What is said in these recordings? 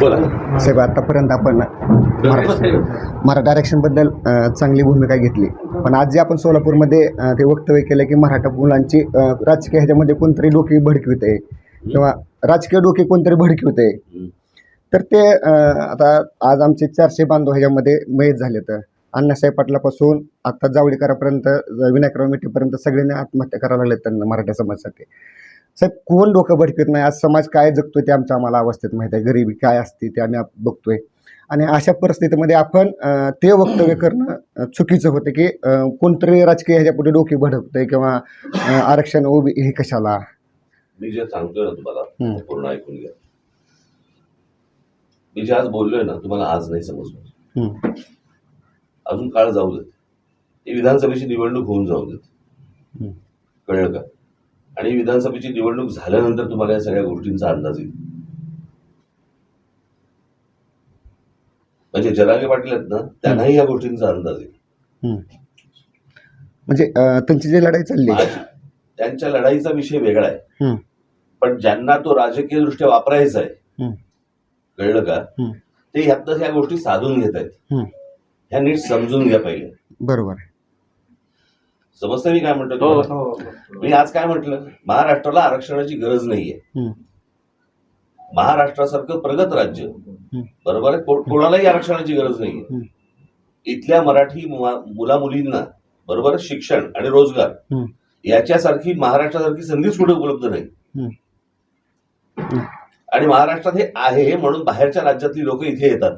बोला. साहेब आतापर्यंत आपण मराठा आरक्षणबद्दल चांगली भूमिका घेतली. पण आज जे आपण सोलापूरमध्ये ते वक्तव्य केलं की मराठा मुलांची राजकीय ह्याच्यामध्ये कोणतरी डोके भडकवित आहे किंवा राजकीय डोके कोणतरी भडकवित आहे. तर ते आता आज आमचे चारशे बांधव ह्याच्यामध्ये मयत झाले तर अण्णासाहेब पाटलापासून आता जावळीकरापर्यंत विनायकराव मिठेपर्यंत सगळ्यांनी आत्महत्या करायला लागले त्यांना मराठा समाजासाठी. साहेब कोण डोकं भडकत नाही? आज समाज काय जगतोय ते आमच्या आम्हाला अवस्थेत माहीत आहे. गरिबी काय असते ते आम्ही बघतोय. आणि अशा परिस्थितीमध्ये आपण ते वक्तव्य करणं चुकीचं होतं की कोणतरी राजकीय ह्याच्यापुढे डोके भडकतंय किंवा आरक्षण ओबी हे कशाला? मी जे सांगतोय ना तुम्हाला पूर्ण ऐकून घ्या. मी जे आज बोललोय ना तुम्हाला आज नाही समजलं. अजून काळ जाऊ देत. ही विधानसभेची निवडणूक होऊन जाऊ देत. कळलं का? आणि विधानसभेची निवडणूक झाल्यानंतर तुम्हाला या सगळ्या गोष्टींचा अंदाज येईल म्हणजे जरागे पाटील आहेत ना त्यांनाही या गोष्टींचा अंदाज येईल. म्हणजे त्यांची जी लढाई चालली त्यांच्या लढाईचा विषय वेगळा आहे. पण ज्यांना तो राजकीय दृष्ट्या वापरायचा आहे. कळलं का. ते ह्यातनं ह्या गोष्टी साधून घेत आहेत. ह्या नीट समजून घ्या पहिले बरोबर आहे समजतं मी काय म्हणतो तुम्हाला? मी आज काय म्हटलं? महाराष्ट्राला आरक्षणाची गरज नाहीये. महाराष्ट्रासारखं प्रगत राज्य बरोबर कोणालाही आरक्षणाची गरज नाहीये. हम्म. इथल्या मराठी मुला मुलींना बरोबर? शिक्षण आणि रोजगार. याच्यासारखी महाराष्ट्रासारखी संधीच कुठे उपलब्ध नाही. आणि महाराष्ट्रात हे आहे म्हणून बाहेरच्या राज्यातली लोक इथे येतात.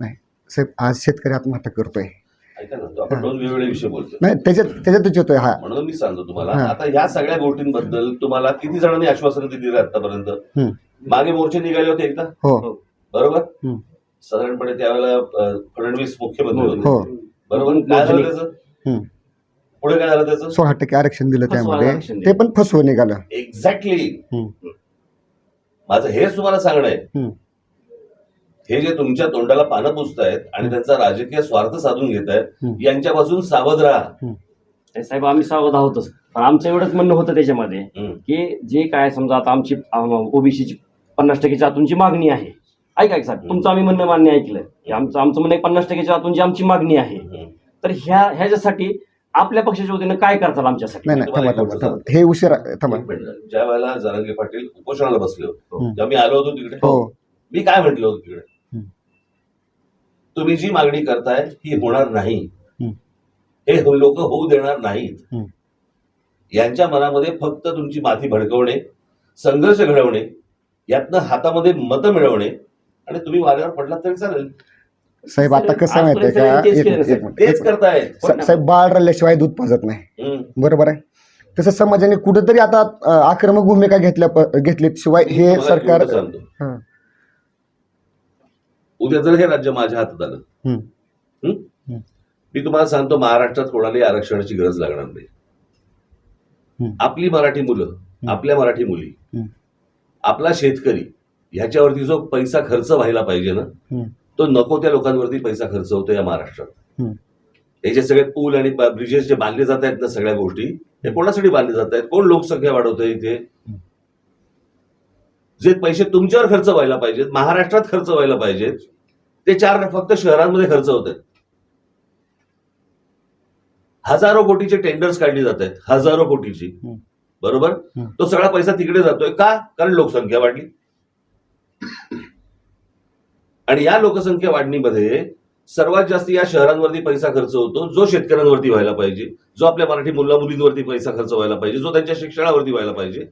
नाही. साहेब आज शेतकरी आत्महत्या करतोय. ऐका ना तो आपण दोन वेगवेगळे विषय बोलतो नाही त्याच्यात त्याच्यातच येतोय हा. म्हणून मी सांगतो तुम्हाला हा. आता या सगळ्या गोष्टींबद्दल तुम्हाला किती जणांनी आश्वासन दिली आतापर्यंत? हम्म. मागे मोर्चे निघाले होते एकदा? हो. बरोबर? हम्म. साधारणपणे त्यावेळेला अं, फडणवीस मुख्यमंत्री होते. हो. बरोबर? काय झालं त्याचं? हम्म. पुढे काय झालं त्याचं? सोळा टक्के आरक्षण दिलं फसवं त्यामध्ये. ते पण फसवून निघालं. एक्झॅक्टली हम्म. माझं हेच तुम्हाला सांगणं आहे. हम्म. हे जे तुमच्या तोंडाला पानं पुसतायत आणि त्यांचा राजकीय स्वार्थ साधून घेत आहेत. यांच्यापासून सावध राहा. ते साहेब आम्ही सावध आहोतच पण आमचं एवढंच म्हणणं होतं त्याच्यामध्ये. की जे काय समजा आता आमची ओबीसीची पन्नास टक्केच्या आतूनची मागणी आहे. ऐका साहेब तुमचं आम्ही म्हणणं मान्य ऐकलं की आमचं आमचं म्हणणं पन्नास टक्केच्या आतून जी आमची मागणी आहे. तर ह्या ह्याच्यासाठी आपल्या पक्षाच्या वतीनं काय करताल आमच्यासाठी? हे उशिरा. ज्या वेळेला जरांगे पाटील उपोषणाला बसले होते मी आलो होतो तिकडे. हो. मी काय म्हटलं होतं तिकडे. तुम्ही जी मागणी करताय ही होणार नाही. हम्म. हे लोक होऊ देणार नाहीत. यांच्या मनामध्ये फक्त तुमची माथी भडकवणे संघर्ष घडवणे यातनं हातामध्ये मतं मिळवणे आणि तुम्ही वाऱ्यावर पडलात तरी चालेल. साहेब आता कसं माहितीये का? तेच करतायत सा- साहेब बाळ रडल्याशिवाय दूध पाजत नाही. बरोबर आहे? तसं समाजाने कुठेतरी आता आक्रमक भूमिका घेतल्या घेतल्याशिवाय मी हे सरकार. हं, उद्या जर हे राज्य माझ्या हातात आलं. मी तुम्हाला सांगतो महाराष्ट्रात कोणालाही आरक्षणाची गरज लागणार नाही. आपली मराठी मुलं आपल्या मराठी मुली. आपला शेतकरी ह्याच्यावरती जो पैसा खर्च व्हायला पाहिजे ना तो नको त्या लोकांवरती पैसा खर्च होतो या महाराष्ट्रात. हं. हे जे सगळे पूल आणि ब्रिजेस जे बांधले जात आहेत ना सगळ्या गोष्टी हे कोणासाठी बांधले जात आहेत? कोण लोकसंख्या वाढवत आहे इथे जे पैसे तुमच्यावर खर्च व्हायला पाहिजेत महाराष्ट्रात खर्च व्हायला पाहिजेत ते चार फक्त शहरांमध्ये खर्च होत आहेत. हजारो कोटीचे टेंडर्स काढली जात आहेत. हजारो कोटीची. बरोबर. तो सगळा पैसा तिकडे जातोय. का? कारण लोकसंख्या वाढली. आणि या लोकसंख्या वाढणीमध्ये सर्वात जास्त या शहरांवरती पैसा खर्च होतो जो शेतकऱ्यांवरती व्हायला पाहिजे जो आपल्या मराठी मुला मुलींवरती पैसा खर्च व्हायला पाहिजे जो त्यांच्या शिक्षणावरती व्हायला पाहिजे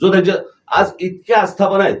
जो त्यांच्या आज इतक्या आस्थापना आहेत.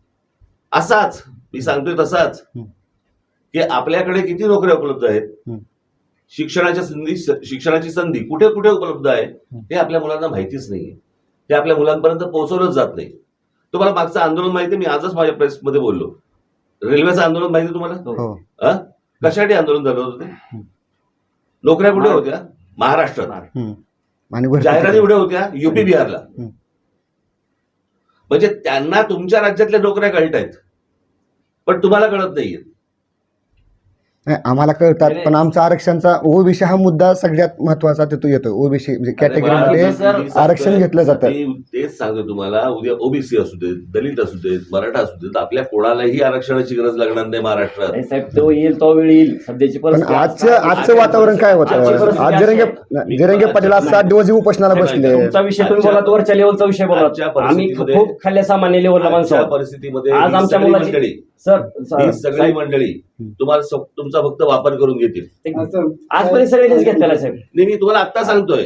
असाच मी सांगतोय तसाच. की आपल्याकडे किती नोकऱ्या उपलब्ध आहेत. शिक्षणाच्या संधी शिक्षणाची संधी कुठे कुठे उपलब्ध आहे? हे आपल्या मुलांना माहितीच नाहीये. ते आपल्या मुलांपर्यंत पोहोचवलंच जात नाही. तुम्हाला मागचं आंदोलन माहिती मी आजच माझ्या प्रेसमध्ये बोललो. रेल्वेचं आंदोलन माहिती तुम्हाला? हो. हा? कशासाठी आंदोलन झालं होतं ते? नोकऱ्या कुठे होत्या? महाराष्ट्रात. जाहिराती कुठे होत्या? युपी बिहारला. म्हणजे त्यांना तुमच्या राज्यातल्या नोकऱ्या कळत आहेत पण तुम्हाला कळत नाहीये नाही, आम्हाला कळतात पण आमचा आरक्षणचा ओबीसी हा मुद्दा सगळ्यात महत्त्वाचा तिथं येतो ओबीसी म्हणजे कॅटेगरीमध्ये आरक्षण घेतलं जातं. मी तेच सांगतो तुम्हाला उद्या ओबीसी असू देत दलित असू देत मराठा असू देत आपल्या कोणालाही आरक्षणाची गरज लागणार नाही महाराष्ट्रात. नाही साहेब तो येईल तो वेळ येईल. सध्याची पण परिस्थिती आजचं आजचं वातावरण काय होतं? आज जिरंगे. जिरंगे पाटील आज सात दिवस उपोषणाला बसले. तुमचा विषय तुम्ही बोला वरच्या लेवलचा विषय बोला आजच्या आम्ही परिस्थितीमध्ये- खूप खाल्ल्या सामान्य लेवलला माणसं आजच्या आहोत. परिस्थितीमध्ये आज ही आमच्या सगळी मुलाची- मंडळी सर ही सगळी मंडळी तुम्हाला स- तुमचा फक्त वापर करून घेतील. आजपर्यंत सगळ्यांनीच घेतलेला साहेब. नाही मी तुम्हाला आता सांगतोय.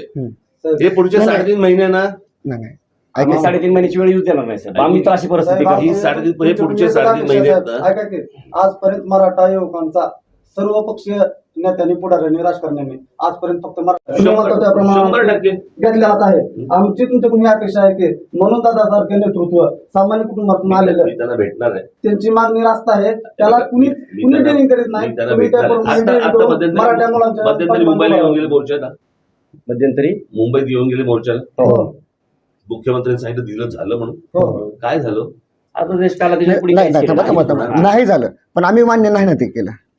हे पुढचे नाही, नाही. साडेतीन महिने ना नाही नाही. आम्ही ऐका- साडेतीन महिन्याची वेळ येऊ देणार नाही साहेब. आम्ही तर अशी परिस्थिती साहेब, करू ही साडेतीन हे पुढचे साडेतीन महिने आहेत ना. आजपर्यंत मराठा युवकांचा सर्व पक्षीय नेत्यांनी पुढाऱ्यांनी राजकारण्यांनी आजपर्यंत फक्त मराठा टक्के. घेतलेलाच आहे. आमची तुमच्याकडून ही अपेक्षा आहे की म्हणून दादासारखे नेतृत्व सामान्य कुटुंबातून आलेलं भेटणार आहे. त्यांची मागणी रास्त आहे. त्याला कुणी कुणी डेअरिंग करीत नाही. मी त्यांना तुम्ही भेटणार आहे. त्याप्रमाणे आता- dealing आता करून मध्यंतरी मराठा मुलांच्या मध्यंतरी मुंबईला येऊन गेले मोर्चाला. मध्यंतरी? मुंबईत येऊन गेले मोर्चाला. हो. मुख्यमंत्र्यांनी सांगितलं दिलं झालं म्हणून. हो. काय झालं? आता देश काला. नाही झालं. पण आम्ही मान्य नाही ना ते केलं.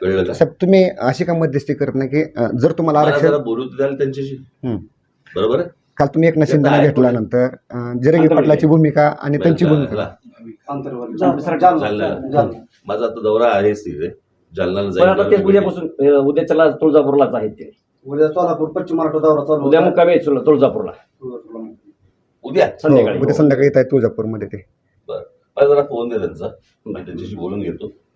कळलं का? साहेब तुम्ही अशी का मध्यस्थी करत नाही की अं, जर तुम्हाला मला आरक्षण जरा बोलू द्याल त्यांच्याशी. हम्म. बरोबर? आहे काल तुम्ही एक शिंदेना आहे? घेतल्यानंतर अं, जिरंगी पाटलाची भूमिका आणि त्यांची भूमिका. ला- आंतरवर्ग जालना. जालना. जालना. माझा आता दौरा आहेच तिथे. जालनाला पण आता ते जाईल उद्यापासून अं, उद्याच्याला तुळजापूरलाच आहेत ते. उद्या सोलापूर पश्चिम महाराष्ट्र दौरा चालू उद्या होता. मुक्कामी आहेत तुळ- तुळजापूरला. उद्या? हो, संध्याकाळी. उद्या संध्याकाळी येत आहे तुळजापूरमध्ये ते. बरं. मला जरा फोन दे त्यांचा. मी त्यांच्याशी बोलून घेतो.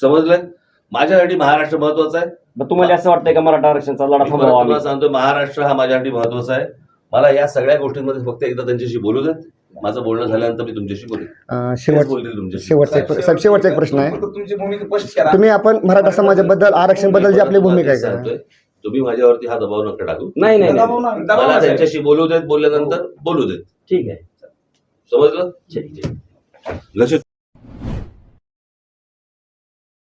समजलं? माझ्यासाठी महाराष्ट्र महत्त्वाचा आहे. मग तुम्हाला असं वाटतंय का मराठा आरक्षणचा लढा मी परत थांबवा आम्ही? तुम्हाला सांगतो महाराष्ट्र हा माझ्यासाठी महत्त्वाचा आहे. मला या सगळ्या गोष्टींमध्ये फक्त एकदा त्यांच्याशी बोलू देत. माझं बोलणं झाल्यानंतर मी तुमच्याशी बोलेन. अं, तेच शेवट बोलतील तुमच्याशी. शेवटचा एक साहेब शेवटचा एक प्रश्न आहे. तुमची भूमिका स्पष्ट करा. तुम्ही आपण मराठा समाजाबद्दल आरक्षणबद्दल जी आपली भूमिका आहे का? सांगतोय तुम्ही माझ्यावरती हा दबाव नका टाकू. नाही नाही नाही. दबाव नाही. दबाव मला. त्यांच्याशी बोलू देत बोलल्यानंतर बोलू देत. ठीक आहे. समजलं? ठीक आहे. लक्ष